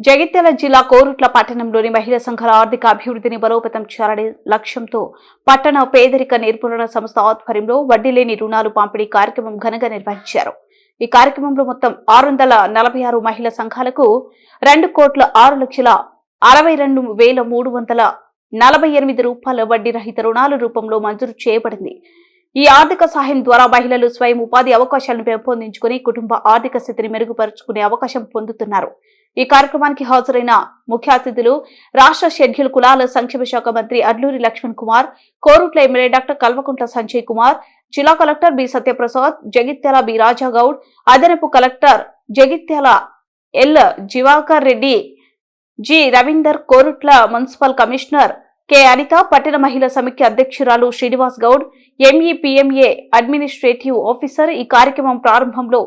జగిత్యాల జిల్లా కోరుట్ల పట్టణంలోని మహిళా సంఘాల ఆర్థిక అభివృద్ధిని బలోపేతం చేయాలనే లక్ష్యంతో పట్టణ పేదరిక నిర్మూలన సంస్థ ఆధ్వర్యంలో వడ్డీ లేని రుణాలు పంపిణీ కార్యక్రమం ఘనంగా నిర్వహించారు. ఈ కార్యక్రమంలో మొత్తం ఆరు వందల నలభై ఆరు మహిళా సంఘాలకు రెండు కోట్ల ఆరు లక్షల అరవై రెండు వేల మూడు వందల నలభై ఎనిమిది రూపాయల వడ్డీ రహిత రుణాల రూపంలో మంజూరు చేయబడింది. ఈ ఆర్థిక సహాయం ద్వారా మహిళలు స్వయం ఉపాధి అవకాశాలను పెంపొందించుకుని కుటుంబ ఆర్థిక స్థితిని మెరుగుపరుచుకునే అవకాశం పొందుతున్నారు. ఈ కార్యక్రమానికి హాజరైన ముఖ్య అతిథులు రాష్ట్ర షెడ్యూల్ కులాల సంక్షేమ శాఖ మంత్రి అడ్లూరి లక్ష్మణ్ కుమార్ కోరుట్ల ఎమ్మెల్యే డాక్టర్ కల్వకుంట్ల సంజయ్ కుమార్ జిల్లా collector B Satyaprasad Jagtial B Rajagoud అదనపు collector Jagtial L Jivakar Reddy G Ravinder Korutla municipal commissioner K Anitha పట్టణ మహిళా సమిఖ్య అధ్యక్షురాలు Srinivas Goud ME PMA administrative officer ఈ కార్యక్రమం ప్రారంభంలో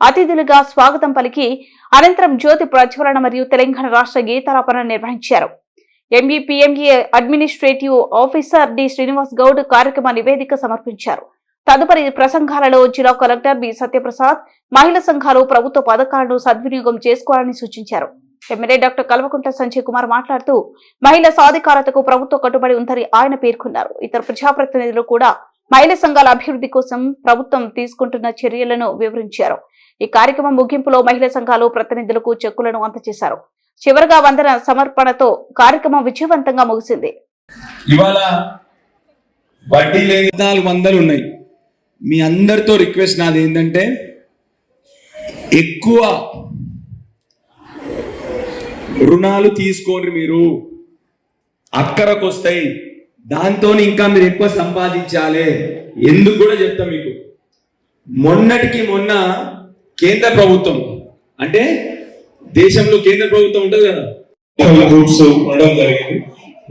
అతిథులుగా స్వాగతం పలికి అనంతరం జ్యోతి ప్రజ్వలన మరియు తెలంగాణ రాష్ట్ర గీతాలాపన నిర్వహించారు. ME administrative officer D Srinivas Goud కార్యక్రమ నివేదిక సమర్పించారు. తదుపరి ప్రసంగాలలో జిల్లా కలెక్టర్ బి సత్యప్రసాద్ మహిళా సంఘాలు ప్రభుత్వ పథకాలను సద్వినియోగం చేసుకోవాలని సూచించారు. ఎమ్మెల్యే డాక్టర్ కల్వకుంట సంజయ్ కుమార్ మాట్లాడుతూ మహిళా సాధికారతకు ప్రభుత్వం కట్టుబడి ఉందని ఆయన పేర్కొన్నారు. ఇతర ప్రజాప్రతినిధులు కూడా మహిళా సంఘాల అభివృద్ధి కోసం ప్రభుత్వం తీసుకుంటున్న చర్యలను వివరించారు. ఈ కార్యక్రమం ముగింపులో మహిళా సంఘాలు ప్రతినిధులకు చెక్కులను అందజేశారు. చివరిగా వందన సమర్పణతో కార్యక్రమం విజయవంతంగా ముగిసింది. ఇవాళ వడ్డీ నాలుగు వందలు ఉన్నాయి. మీ అందరితో రిక్వెస్ట్ నాది ఏంటంటే ఎక్కువ రుణాలు తీసుకోండి మీరు. అక్కరకు వస్తాయి దాంతో ఇంకా మీరు ఎక్కువ సంపాదించాలి. ఎందుకు కూడా చెప్తా మీకు. మొన్నటికి మొన్న కేంద్ర ప్రభుత్వం. అంటే దేశంలో కేంద్ర ప్రభుత్వం ఉంటుంది కదా. గ్రూప్స్ ఉండడం జరిగింది.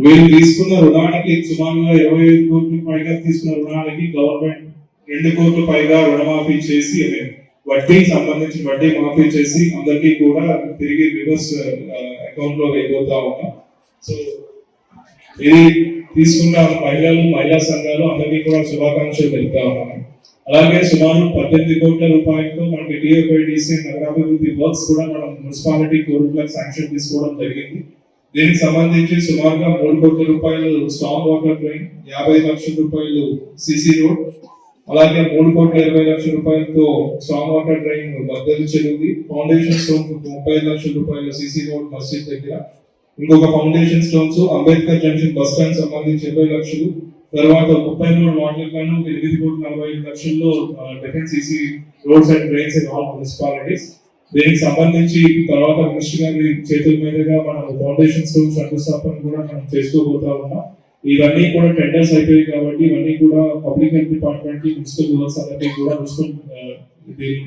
వీళ్ళు తీసుకున్న రుణానికి సుమారుగా ఇరవై ఐదు కోట్ల పైగా తీసుకున్న రుణాలకి గవర్నమెంట్ రెండు కోట్లు పైగా రుణమాఫీ చేసి అదే వడ్డీ సంబంధించి వడ్డీ మాఫీ చేసి అందరికీ కూడా తిరిగి రివర్స్ అకౌంట్లో వెళ్ళిపోతా ఉన్నాం. సో ఇది తీసుకున్న మహిళలు మహిళా సంఘాలు అందరికీ కూడా శుభాకాంక్షలు తెలుపుతా ఉన్నాను అలాగే సుమారు పద్దెనిమిది కోట్ల రూపాయలతో మనకి డిఎఫ్ఐడిసి నగరాభివృద్ధి వర్క్స్ కూడా మనం మున్సిపాలిటీ కోర్టులకు శాంక్షన్ తీసుకోవడం జరిగింది. దీనికి సంబంధించి సుమారుగా మూడు కోట్ల రూపాయలు స్టాంగ్ వాటర్ ట్రైన్ యాభై లక్షల రూపాయలు సిసి రోడ్ అలాగే మూడు కోట్ల ఇరవై లక్షల రూపాయలతో స్టాక్ వాటర్ డ్రైన్ బద్దలు చెరువుది ఫౌండేషన్ స్టోన్స్ ముప్పై లక్షల రూపాయలు సిసి రోడ్ మస్జిద్ దగ్గర. ఇంకొక foundation stones Ambedkar junction bus stand సంబంధించి ఇరవై లక్షలు. తర్వాత ముప్పై మూడు వాటర్ గాను ఎనిమిది కోట్ల నలభై ఐదు లక్షల్లో different CC roads and drains in all municipalities దీనికి సంబంధించి తర్వాత మినిస్టర్ గారి చేతుల మీదుగా మనం ఫౌండేషన్ స్టోన్ శంకుస్థాపన కూడా మనం చేసుకోబోతా ఉన్నాం. ఇవన్నీ కూడా టెండర్స్ అయిపోయాయి కాబట్టి ఇవన్నీ కూడా పబ్లిక్ హెల్త్ డిపార్ట్మెంట్కి మున్సిపల్ వర్క్స్ అందరికీ కూడా మున్సిపల్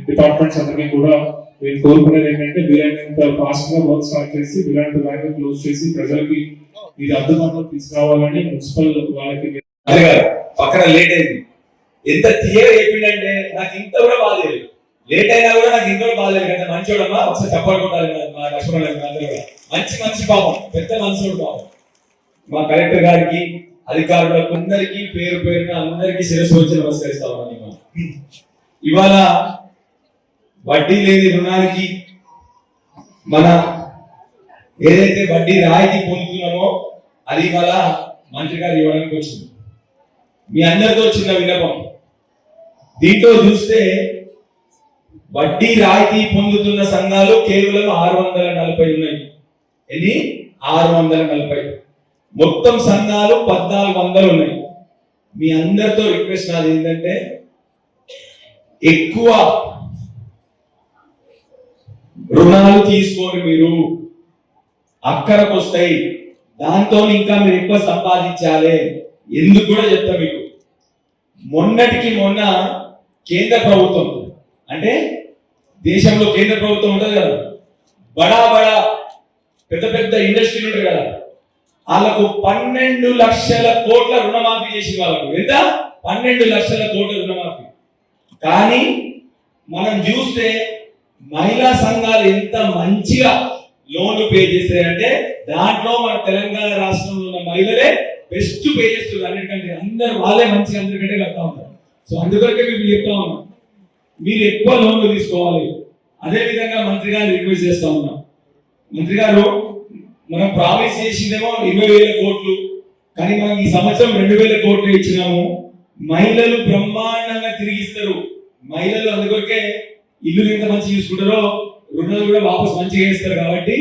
డిపార్ట్మెంట్స్ అందరికీ కూడా నేను కోరుకునేది ఏంటంటే వీలైనంత ఫాస్ట్గా వర్క్ స్టార్ట్ చేసి వీలైనంత బ్యాంక్ క్లోజ్ చేసి ప్రజలకి ఇది అందుబాటులో తీసుకురావాలని మున్సిపల్ వాళ్ళకి అదే కాదు పక్కన లేట్ అయింది. ఎంత తీయగా చెప్పిండంటే నాకు ఇంత కూడా బాధలేదు లేట్ అయినా కూడా నాకు ఇంత కూడా బాధలేదు కదా మంచోడమ్మా ఒకసారి చెప్పాలనుకుంటారు మా లక్ష్మణ మంచి మంచి పాపం పెద్ద మనసుడు పాపం. మా కలెక్టర్ గారికి అధికారులకు అందరికీ పేరు పేరున అందరికీ శిరస్సు వచ్చి నమస్కరిస్తా ఉన్నాను ఇవాళ. ఇవాళ వడ్డీ లేని రుణానికి మన ఏదైతే వడ్డీ రాయితీ పొందుతున్నామో అది ఇవాళ మంత్రి గారు ఇవ్వడానికి వచ్చింది. మీ అందరితో చిన్న విన్నపం. దీంట్లో చూస్తే వడ్డీ రాయితీ పొందుతున్న సంఘాలు కేవలం ఆరు వందల నలభై ఉన్నాయి. ఎన్ని? ఆరు వందల నలభై. మొత్తం సంఘాలు పద్నాలుగు వందలు ఉన్నాయి మీ అందరితో రిక్వెస్ట్ నాది ఏంటంటే ఎక్కువ రుణాలు తీసుకోండి మీరు. అక్కరకు వస్తాయి. దాంతో ఇంకా మీరు ఎక్కువ సంపాదించాలి. ఎందుకు కూడా చెప్తా మీకు. మొన్నటికి మొన్న కేంద్ర ప్రభుత్వం అంటే దేశంలో కేంద్ర ప్రభుత్వం ఉంటుంది కదా బడా బడా పెద్ద పెద్ద ఇండస్ట్రీలు ఉంటాయి కదా వాళ్ళకు పన్నెండు లక్షల కోట్ల రుణమాఫీ చేసి వాళ్ళకు. ఎంత? పన్నెండు లక్షల కోట్ల రుణమాఫీ. కానీ మనం చూస్తే మహిళా సంఘాలు ఎంత మంచిగా లోన్లు పే చేస్తాయంటే దాంట్లో మన తెలంగాణ రాష్ట్రంలో ఉన్న మహిళలే బెస్ట్ పేజెస్ అన్నిటికంటే అందరు వాళ్ళే మంచిగా అందరికంటే కడతా ఉంటారు. సో అందుకొరకే మేము చెప్తా ఉన్నాం. మీరు ఎక్కువ లోన్లు తీసుకోవాలి. అదే విధంగా మంత్రి గారిని రిక్వెస్ట్ చేస్తా ఉన్నాం. మంత్రి గారు మనం ప్రామిస్ చేసిందేమో ఇరవై వేల కోట్లు కానీ మనం ఈ సంవత్సరం రెండు వేల కోట్లు ఇచ్చినాము. మహిళలు బ్రహ్మాండంగా తిరిగిస్తారు. మహిళలు అందుకొరకే ఇల్లు ఎంత మంచి చూసుకుంటారో రుణాలు కూడా వాపస్ మంచిగా ఇస్తారు కాబట్టి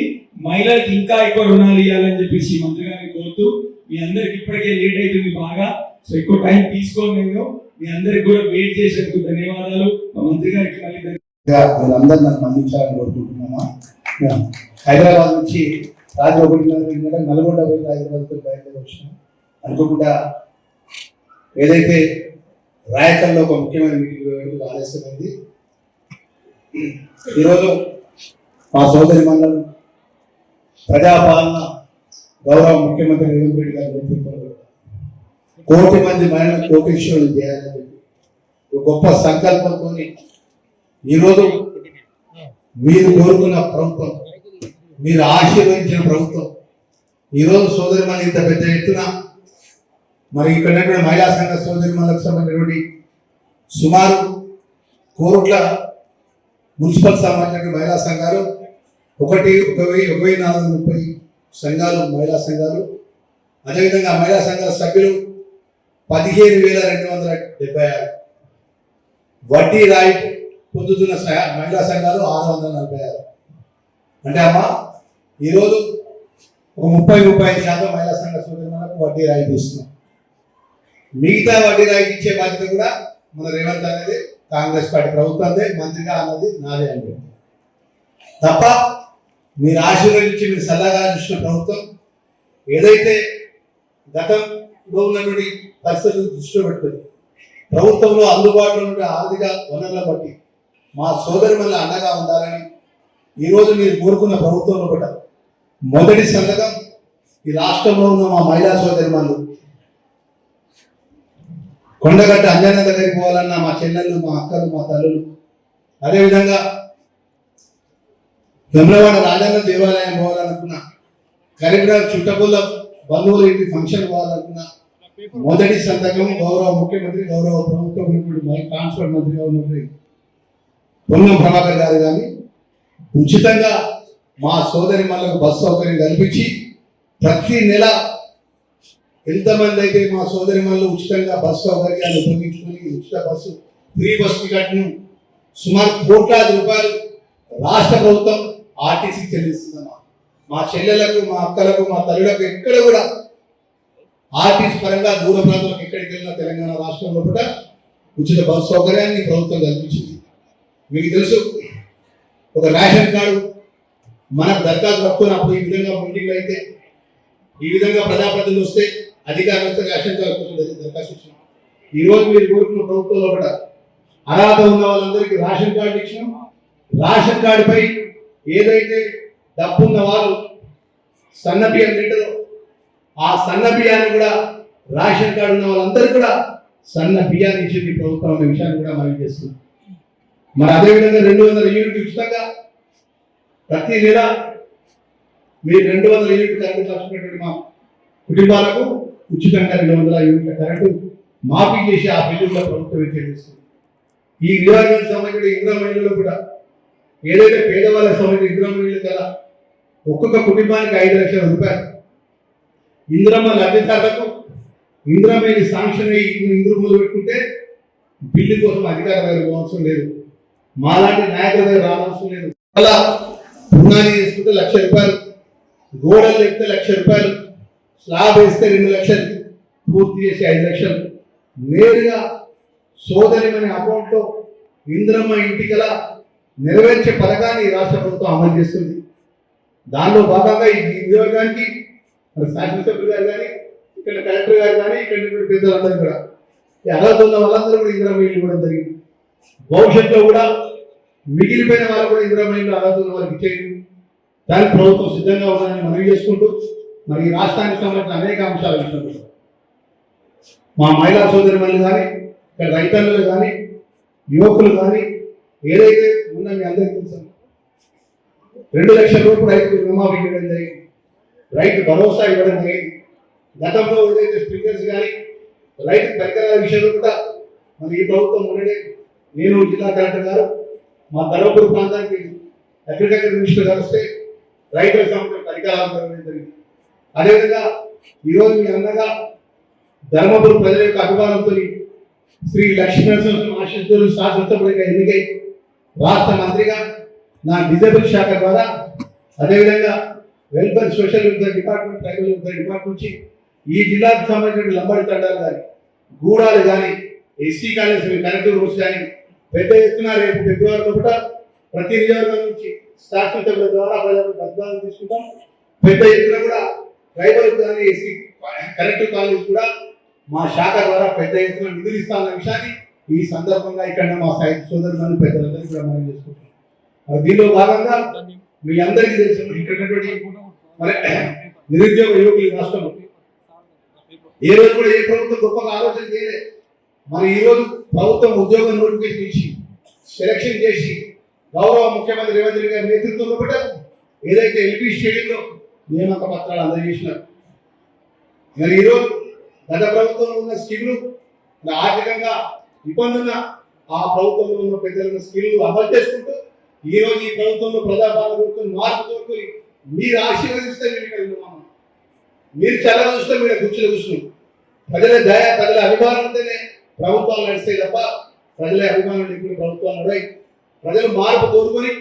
మహిళలకు ఇంకా ఎక్కువ రుణాలు ఇవ్వాలని చెప్పేసి మంత్రి గారిని కోరుతూ మీ అందరికి ఇప్పటికే లేట్ అవుతుంది బాగా. సో ఎక్కువ టైం తీసుకోను నేను మీ అందరికి కూడా వెయిట్ చేసేందుకు ధన్యవాదాలు. మా మంత్రి గారికి మళ్ళీ ధన్యవాదాలు. నాకు అందించాలని కోరుకుంటున్నామా? హైదరాబాద్ నుంచి రాత్రి ఒకటి నల్గొండ పోయి హైదరాబాద్తో బయలుదేరి వచ్చినాం. అనుకోకుండా ఏదైతే రాయకల్లో ఒక ముఖ్యమైన మీటింగ్ ఆలస్యమైంది. ఈరోజు మా సోదరి మండలం ప్రజాపాలన గౌరవ ముఖ్యమంత్రి రేవంత్ రెడ్డి గారు నేతృత్వంలో కోటి మంది మహిళలు కోటీశ్వరులు చేయాలని గొప్ప సంకల్పంతో ఈరోజు మీరు కోరుకున్న ప్రభుత్వం మీరు ఆశీర్వదించిన ప్రభుత్వం ఈరోజు సోదరి మన ఇంత పెద్ద ఎత్తున మరి ఇక్కడ మహిళా సంఘ సోదరి మనకు సంబంధించినటువంటి సుమారు కోరుట్ల మున్సిపల్ సంబంధించిన మహిళా సంఘాలు ఒకటి ఒక వెయ్యి ఒక నాలుగు ముప్పై సంఘాలు మహిళా సంఘాలు. అదేవిధంగా మహిళా సంఘాల సభ్యులు పదిహేను వేల రెండు వందల డెబ్బై ఆరు. వడ్డీ రాయి పొందుతున్న మహిళా సంఘాలు ఆరు వందల నలభై ఆరు. అంటే అమ్మా ఈరోజు ఒక ముప్పై ముప్పై ఐదు శాతం మహిళా సంఘ సోదరులకు వడ్డీ రాయితీ ఇస్తున్నాం మిగతా వడ్డీ రాయితీ ఇచ్చే బాధ్యత కూడా మన రేవంత్ అనేది కాంగ్రెస్ పార్టీ ప్రభుత్వందే మంత్రిగా అన్నది నాదే అని చెప్పి. తప్ప మీరు ఆశీర్వదించి మీరు సలహా చూసిన ప్రభుత్వం ఏదైతే గతంలో ఉన్నటువంటి పరిస్థితులు దృష్టిలో పెట్టుకుని ప్రభుత్వంలో అందుబాటులో ఉన్న ఆర్థిక వనరుల బట్టి మా సోదరి వల్ల అండగా ఉండాలని ఈరోజు మీరు కోరుకున్న ప్రభుత్వంలో కూడా మొదటి సంతకం ఈ రాష్ట్రంలో ఉన్న మా మహిళా సోదరి మందు కొండగట్ట అంజన దగ్గరికి పోవాలన్న మా చెల్లెళ్ళు మా అక్కలు మా తల్లులు. అదేవిధంగా వెమ్లవాడ రాజన్న దేవాలయం పోవాలనుకున్నా కరీంనగర్ చుట్టపుల్ల బంధువుల ఇంటి ఫంక్షన్ పోవాలనుకున్నా మొదటి సంతకం గౌరవ ముఖ్యమంత్రి గౌరవ ప్రభుత్వం ఇప్పుడు మై ట్రాన్స్పోర్ట్ మంత్రిగా ఉన్నటువంటి పొన్నం ప్రభాకర్ గారు కానీ ఉచితంగా మా సోదరి మళ్ళకు బస్సు సౌకర్యం కల్పించి ప్రతి నెల ఎంతమంది అయితే మా సోదరి మళ్ళీ ఉచితంగా బస్సు సౌకర్యాన్ని ఉపయోగించుకొని ఉచిత బస్సు ఫ్రీ బస్ టికెట్ను సుమారు కోట్లాది రూపాయలు రాష్ట్ర ప్రభుత్వం ఆర్టీసీ చెల్లిస్తుందమ్మా మా చెల్లెలకు మా అక్కలకు మా తల్లులకు ఎక్కడ కూడా ఆర్టీసీ పరంగా దూర ప్రాంతాలకు ఎక్కడికి వెళ్ళినా తెలంగాణ రాష్ట్రంలో కూడా ఉచిత బస్సు సౌకర్యాన్ని ప్రభుత్వం కల్పించింది. మీకు తెలుసు ఒక రేషన్ కార్డు మనకు దరఖాస్తు పట్టుకున్నప్పుడు ఈ విధంగా మీటింగ్లు అయితే ఈ విధంగా ప్రజాప్రతినిధులు వస్తే అధికారులు వస్తే రేషన్ కార్డు దరఖాస్తు ఇచ్చినాం. ఈరోజు మీరు కోరుకున్న ప్రభుత్వంలో కూడా అర్హత ఉన్న వాళ్ళందరికీ రేషన్ కార్డు ఇచ్చినాం. రేషన్ కార్డుపై ఏదైతే డబ్బున్న వాళ్ళు సన్న బియ్యం తింటారో ఆ సన్న బియ్యాన్ని కూడా రేషన్ కార్డు ఉన్న వాళ్ళందరూ కూడా సన్న బియ్యాన్ని ఇచ్చింది ప్రభుత్వం అనే విషయాన్ని కూడా మనం చేస్తున్నాం? మరి అదేవిధంగా రెండు వందల యూనిట్ ఉచితంగా ప్రతి నెల మీరు రెండు వందల యూనిట్ కరెంటు ఖర్చుకునేటువంటి మా కుటుంబాలకు ఉచితంగా రెండు వందల యూనిట్ల కరెంటు మాఫీ చేసి ఆ బిల్లుగా ప్రభుత్వం చెల్లిస్తుంది ఈ నియోజకవర్గానికి సంబంధించిన ఇంద్ర మహిళలు కూడా ఏదైతే పేదవాళ్ళ సంబంధించిన ఇంద్ర మహిళలు కదా ఒక్కొక్క కుటుంబానికి ఐదు లక్షల రూపాయలు. ఇంద్రమ్మ లబ్ధిదారులకు ఇంద్రమేది శాంక్షన్ అయ్యి ఇంద్ర మొదలు పెట్టుకుంటే బిల్లు కోసం అధికార దగ్గర పోవాల్సిన లేదు. మాలాంటి నాయకుల దగ్గర రావాల్సిన లేదు. అలా రుణాన్ని తీసుకుంటే లక్ష రూపాయలు గోడలు ఎక్కితే లక్ష రూపాయలు స్లాబ్ వేస్తే రెండు లక్షలు పూర్తి చేసి ఐదు లక్షలు. నేరుగా సోదరి అనే అకౌంట్లో ఇంద్రమ్మ ఇంటికల నెరవేర్చే పథకాన్ని రాష్ట్ర ప్రభుత్వం అమలు చేస్తుంది. దానిలో భాగంగా ఈ నియోజకానికి మరి శాసనసభ్యులు గారు కానీ ఇక్కడ కలెక్టర్ గారు కానీ ఇక్కడ పెద్దలందరూ కూడా. ఈ అర్హత ఉన్న వాళ్ళందరూ కూడా ఇందిరామ ఇల్లు ఇవ్వడం జరిగింది. భవిష్యత్తులో కూడా మిగిలిపోయిన వాళ్ళు కూడా ఇందిరామ ఇల్లు అర్హత ఉన్న వాళ్ళకి ఇచ్చేయండి. దానికి ప్రభుత్వం సిద్ధంగా ఉందని మనవి చేసుకుంటూ మరి ఈ రాష్ట్రానికి సంబంధించిన అనేక అంశాలు విషయంలో. మా మహిళా సోదరి మళ్ళీ కానీ ఇక్కడ రైతన్నులు కానీ యువకులు కానీ ఏదైతే ఉన్నా మీ అందరికీ తెలుసు? రెండు లక్షల రూపాయలు రైతు రుణమాఫీ ఇవ్వడం జరిగింది. రైతు భరోసా ఇవ్వడం జరిగింది. గతంలో ఏదైతే స్పీకర్స్ కానీ రైతు పరికరాల విషయంలో కూడా మరి ఈ ప్రభుత్వం ఉండడే నేను జిల్లా కలెక్టర్ గారు మా ధర్మపూర్ ప్రాంతానికి అగ్రికల్చర్ మినిస్టర్ గారు వస్తే రైతుల సంబంధించిన పరికరాలు జరగడం జరిగింది. అదేవిధంగా ఈరోజు మీ అన్నగా ధర్మపురి ప్రజల యొక్క అభిమానంతో శ్రీ లక్ష్మీనరసింహ ఆశిస్తులు శాసనసభ్యుడిగా ఎన్నికై రాష్ట్ర మంత్రిగా నా డిజబుల్ శాఖ ద్వారా అదేవిధంగా welfare social welfare department tribal welfare department నుంచి ఈ జిల్లాకు సంబంధించిన లంబడి తండాలు కానీ గూడాలు కానీ ఎస్సీ కాలేజ్ కనెక్టివ్ రోడ్స్ కానీ పెద్ద ఎత్తున రేపు ఫిబ్రవరిలో కూడా ప్రతి నియోజకవర్గం నుంచి శాసనసభ్యుల ద్వారా ప్రజలకు ప్రతిపాదన తీసుకుంటాం. పెద్ద ఎత్తున కూడా ట్రైబల్ కానీ ఎస్సీ కనెక్టివ్ కాలేజ్ కూడా మా శాఖ ద్వారా పెద్ద ఎత్తున నిధులు ఇస్తామన్న విషయాన్ని ఈ సందర్భంగా ఇక్కడ మా సాహిత్య సోదరులను పెద్దలందరూ కూడా మనం చేసుకుంటున్నాం. దీనిలో భాగంగా మీ అందరికీ తెలుసు ఇక్కడ మరి నిరుద్యోగ యువకులు ఈ రాష్ట్రంలో ఏ రోజు కూడా ఏ ప్రభుత్వం గొప్పగా ఆలోచన చేయలేదు మరి ఈరోజు ప్రభుత్వం ఉద్యోగం నోటిఫికేషన్ ఇచ్చి సెలక్షన్ చేసి గౌరవ ముఖ్యమంత్రి రేవంత్ రెడ్డి గారి నేతృత్వంలో కూడా ఏదైతే ఎల్పీ స్టేడియంలో నియామక పత్రాలు అందజేసినారు మరి ఈరోజు గత ప్రభుత్వంలో ఉన్న స్కీములు ఆర్థికంగా ఇబ్బంది ఆ ప్రభుత్వంలో ఉన్న ప్రజలను స్కిల్ అమలు చేసుకుంటూ ఈ రోజు ఈ ప్రభుత్వంలో ప్రజాపాలన ప్రభుత్వం మార్పు కోరుకుని మీరు ఆశీర్వదిస్తే మీరు ఇక్కడ ఉన్నాము మీరు చాలా చూస్తే మీరు కూర్చుని కూర్చున్నాం. ప్రజల దయ ప్రజల అభిమానం ఉంటేనే ప్రభుత్వాలు నడిస్తాయి తప్ప ప్రజల అభిమానం లేకుండా ప్రభుత్వాలు నడవాయి. ప్రజలు మార్పు కోరుకొని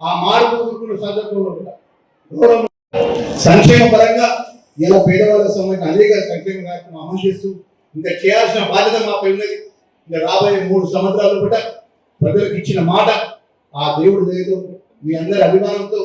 ఆ మార్పు కోరుకున్న సందర్భంలో కూడా సంక్షేమ పరంగా ఇలా పేదవాళ్ళ సంబంధించిన అనేక సంక్షేమ కార్యక్రమం అమలు చేస్తూ ఇంకా చేయాల్సిన బాధ్యత మాపై ఉన్నది. ఇంకా రాబోయే మూడు సంవత్సరాలు కూడా ప్రజలకు ఇచ్చిన మాట ఆ దేవుడి దయతో మీ అందరి అభిమానంతో